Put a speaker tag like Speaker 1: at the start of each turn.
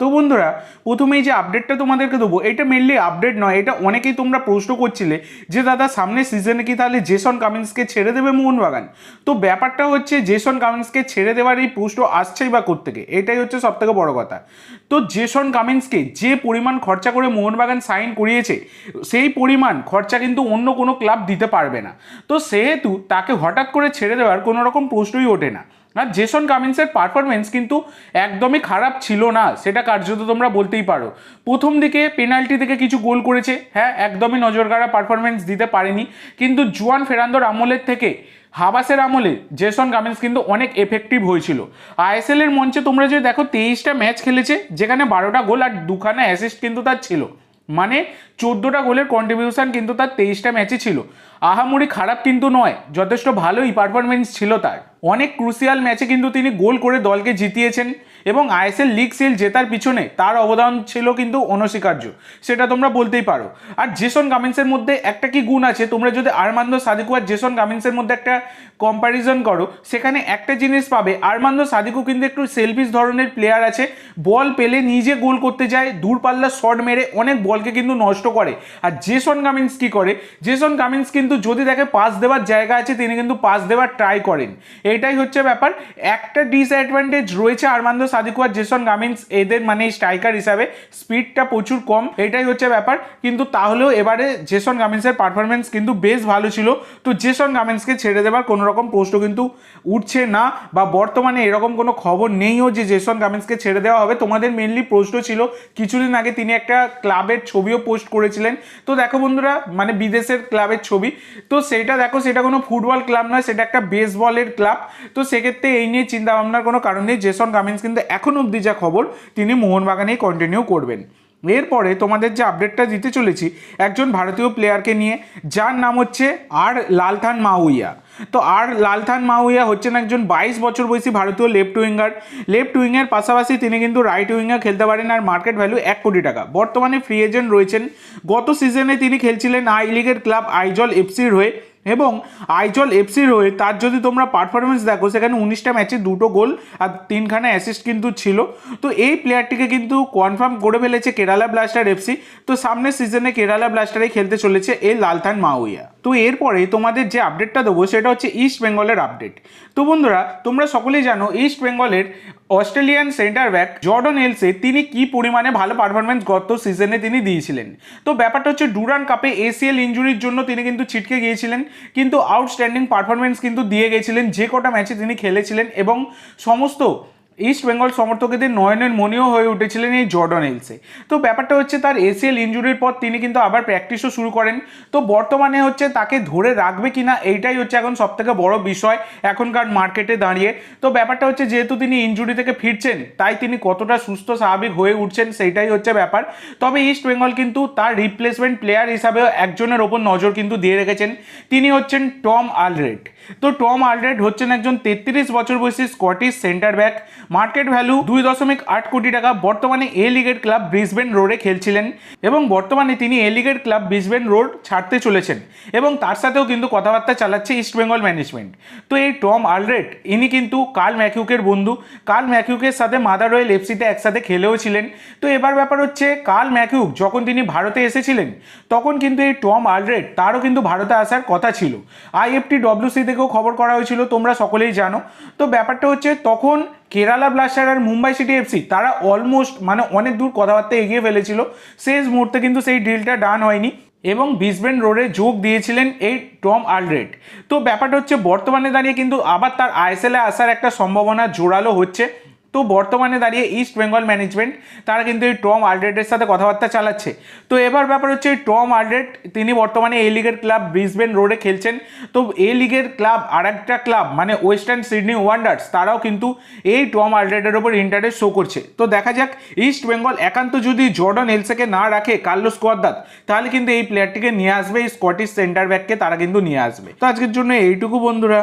Speaker 1: তো বন্ধুরা, প্রথমেই যে আপডেটটা তোমাদেরকে দেবো, এটা মেনলি আপডেট নয়, এটা অনেকেই তোমরা প্রশ্ন করছিলে যে, দাদা, সামনে সিজনে কি তাহলে জেসন কামিন্সকে ছেড়ে দেবে মোহনবাগান? তো ব্যাপারটা হচ্ছে জেসন কামিন্সকে ছেড়ে দেওয়ার এই প্রশ্ন আসছেই বা কোত্থেকে? এটাই হচ্ছে সবথেকে বড় কথা। তো জেসন কামিন্সকে যে পরিমাণ খরচা করে মোহনবাগান সাইন করিয়েছে, সেই পরিমাণ খরচা কিন্তু অন্য কোনো ক্লাব দিতে পারবে না। তো সেহেতু তাকে হঠাৎ করে ছেড়ে দেওয়ার কোনো রকম প্রশ্নই ওঠে না। আর জেসন কামিন্সের পারফরমেন্স কিন্তু একদমই খারাপ ছিল না, সেটা কার্যত তোমরা বলতেই পারো। প্রথম দিকে পেনাল্টি থেকে কিছু গোল করেছে হ্যাঁ একদমই নজরকাড়া পারফরমেন্স দিতে পারেনি, কিন্তু জুয়ান ফেরান্দোর আমলের থেকে, হাবাসের আমলে জেসন কামিন্স কিন্তু অনেক এফেক্টিভ হয়েছিল। আইএসএল এর মঞ্চে তোমরা যদি দেখো, তেইশটা ম্যাচ খেলেছে, যেখানে বারোটা গোল আর দুখানা অ্যাসিস্ট কিন্তু তার ছিল। মানে চোদ্দোটা গোলের কন্ট্রিবিউশন কিন্তু তার তেইশটা ম্যাচে ছিল। আহামরি খারাপ কিন্তু নয়, যথেষ্ট ভালোই পারফরমেন্স ছিল তার। অনেক ক্রুশিয়াল ম্যাচে কিন্তু তিনি গোল করে দলকে জিতিয়েছেন এবং আইএসএল লিগ সিল জেতার পিছনে তার অবদান ছিল কিন্তু অনস্বীকার্য, সেটা তোমরা বলতেই পারো। আর জেসন কামিন্সের মধ্যে একটা কি গুণ আছে? তোমরা যদি আরমান্দ সাদিকু আর জেসন কামিন্সের মধ্যে একটা কম্প্যারিজন করো, সেখানে একটা জিনিস পাবে আরমান্দ সাদিকু কিন্তু একটু সেলফিস ধরনের প্লেয়ার আছে বল পেলে নিজে গোল করতে যায় দূরপাল্লা শট মেরে অনেক বলকে কিন্তু নষ্ট করে। আর জেসন কামিন্স কি করে? জেসন কামিন্স কিন্তু যদি দেখে পাস দেওয়ার জায়গা আছে, তিনি কিন্তু পাস দেওয়ার ট্রাই করেন। এটাই হচ্ছে ব্যাপার। একটা ডিসঅ্যাডভান্টেজ রয়েছে আরমান্দ সাদিকু আর জেসন কামিন্স এদের মানে স্ট্রাইকার হিসাবে স্পিডটা প্রচুর কম, এটাই হচ্ছে ব্যাপার। কিন্তু তাহলেও এবারে জেসন কামিন্সের পারফরমেন্স কিন্তু বেশ ভালো ছিল। তো জেসন কামিন্সকে ছেড়ে দেওয়ার কোনো রকম প্রশ্ন কিন্তু উঠছে না, বা বর্তমানে এরকম কোনো খবর নেইও যে জেসন কামিন্সকে ছেড়ে দেওয়া হবে। তোমাদের মেনলি প্রশ্ন ছিল, কিছুদিন আগে তিনি একটা ক্লাবের ছবিও পোস্ট করেছিলেন। তো দেখো বন্ধুরা মানে বিদেশের ক্লাবের ছবি তো সেটা দেখো, সেটা কোনো ফুটবল ক্লাব নয়, সেটা একটা বেসবলের ক্লাব। তো সেক্ষেত্রে এই নিয়ে চিন্তা ভাবনার কোনো কারণ নেই। জেসন কামিন্স কিন্তু এখন অবধি যা খবর, তিনি মোহনবাগানেই কন্টিনিউ করবেন। এরপরে তোমাদের যে আপডেটটা দিতে চলেছি, একজন ভারতীয় প্লেয়ারকে নিয়ে, যার নাম হচ্ছে আর লালথান মাউইয়া তো আর লালথান মাউইয়া হচ্ছেন একজন বাইশ বছর বয়সী ভারতীয় লেফট উইঙ্গার লেফট উইংয়ের পাশাপাশি তিনি কিন্তু রাইট উইঙ্গার খেলতে পারেন আর মার্কেট ভ্যালু এক কোটি টাকা। বর্তমানে ফ্রি এজেন্ট রয়েছেন। গত সিজনে তিনি খেলছিলেন আই লিগের ক্লাব আইজল এফসির হয়ে। এবং আইজল এফসি রয়ে তার যদি তোমরা পারফরমেন্স দেখো, সেখানে উনিশটা ম্যাচে দুটো গোল আর তিনখানা অ্যাসিস্ট কিন্তু ছিল। তো এই প্লেয়ারটিকে কিন্তু কনফার্ম করে ফেলেছে কেরালা ব্লাস্টার এফসি। তো সামনের সিজনে কেরালা ব্লাস্টারে খেলতে চলেছে এই লালথান মাউইয়া তো এরপরে তোমাদের যে আপডেটটা দেবো, সেটা হচ্ছে ইস্ট বেঙ্গলের আপডেট তো বন্ধুরা, তোমরা সকলেই জানো ইস্ট বেঙ্গলের Australian centre back Jordan Elsey তিনি কি পরিমাণে ভালো পারফরমেন্স গত সিজনে তিনি দিয়েছিলেন? তো ব্যাপারটা হচ্ছে ডুরান কাপে এসিএল ইঞ্জুরির জন্য তিনি কিন্তু ছিটকে গিয়েছিলেন, কিন্তু আউটস্ট্যান্ডিং পারফরমেন্স কিন্তু দিয়ে গেছিলেন যে কটা ম্যাচে তিনি খেলেছিলেন এবং সমস্ত ইস্ট বেঙ্গল সমর্থকদের নয়নের মনেও হয়ে উঠেছিলেন এই জর্ডন এলসে তো ব্যাপারটা হচ্ছে তার এসিএল ইঞ্জুরির পর তিনি কিন্তু আবার প্র্যাকটিসও শুরু করেন। তো বর্তমানে হচ্ছে তাকে ধরে রাখবে কিনা এইটাই হচ্ছে এখন সবথেকে বড় বিষয় এখনকার মার্কেটে দাঁড়িয়ে। তো ব্যাপারটা হচ্ছে যেহেতু তিনি ইঞ্জুরি থেকে ফিরছেন, তাই তিনি কতটা সুস্থ, স্বাভাবিক হয়ে উঠছেন সেইটাই হচ্ছে ব্যাপার। তবে ইস্ট বেঙ্গল কিন্তু তার রিপ্লেসমেন্ট প্লেয়ার হিসাবে একজনের ওপর নজর কিন্তু দিয়ে রেখেছেন। তিনি হচ্ছেন টম আলরেড তো টম আলরেড হচ্ছেন একজন তেত্রিশ বছর বয়সী Scottish centre back market value দুই দশমিক আট কোটি টাকা। বর্তমানে এ লিগের ক্লাব ব্রিসবেন রোডে খেলছিলেন এবং বর্তমানে তিনি এ লিগের ক্লাব ব্রিসবেন রোড ছাড়তে চলেছেন এবং তার সাথেও কিন্তু কথাবার্তা চালাচ্ছে ইস্ট বেঙ্গল ম্যানেজমেন্ট। তো এই টম আলরেড, ইনি কিন্তু কার্ল ম্যাকিউকের বন্ধু। কার্ল ম্যাকিউকের সাথে মাদার রয়েল এফসিতে একসাথে খেলেও ছিলেন। তো এবার ব্যাপার হচ্ছে, কার্ল ম্যাকিউক যখন তিনি ভারতে এসেছিলেন, তখন কিন্তু এই টম আলরেড, তারও কিন্তু ভারতে আসার কথা ছিল। আইএফটি ডব্লিউসি থেকেও খবর করা হয়েছিল, তোমরা সকলেই জানো। তো ব্যাপারটা হচ্ছে, তখন কেরালা ব্লাস্টার আর মুম্বাই সিটি এফসি তারা অলমোস্ট মানে অনেক দূর কথাবার্তা এগিয়ে ফেলেছিল। শেষ মুহূর্তে কিন্তু সেই ডিলটা ডান হয়নি এবং বিসবেন রোডে যোগ দিয়েছিলেন এই টম আলরেড। তো ব্যাপারটা হচ্ছে, বর্তমানে দাঁড়িয়ে কিন্তু আবার তার আইএসএলে আসার একটা সম্ভাবনা জোরালো হচ্ছে। তো বর্তমানে দাঁড়িয়ে ইস্ট বেঙ্গল ম্যানেজমেন্ট তারা কিন্তু এই টম আলড্রেটের সাথে কথাবার্তা চালাচ্ছে। তো এবার ব্যাপার হচ্ছে টম আলড্রেট তিনি বর্তমানে এই লিগের ক্লাব ব্রিসবেন রোডে খেলছেন। তো এই লিগের ক্লাব আর একটা ক্লাব মানে ওয়েস্টার্ন সিডনি ওয়ান্ডার্স তারাও কিন্তু এই টম আলড্রেটের ওপর ইন্টারেস্ট শো করছে। তো দেখা যাক ইস্ট বেঙ্গল একান্ত যদি জর্ডন এলসেকে না রাখে কার্লোস কোয়াদ্দাত তাহলে কিন্তু এই প্লেয়ারটিকে নিয়ে আসবে, এই স্কটিশ সেন্টার ব্যাককে তারা কিন্তু নিয়ে আসবে। তো আজকের জন্য এইটুকু বন্ধুরা।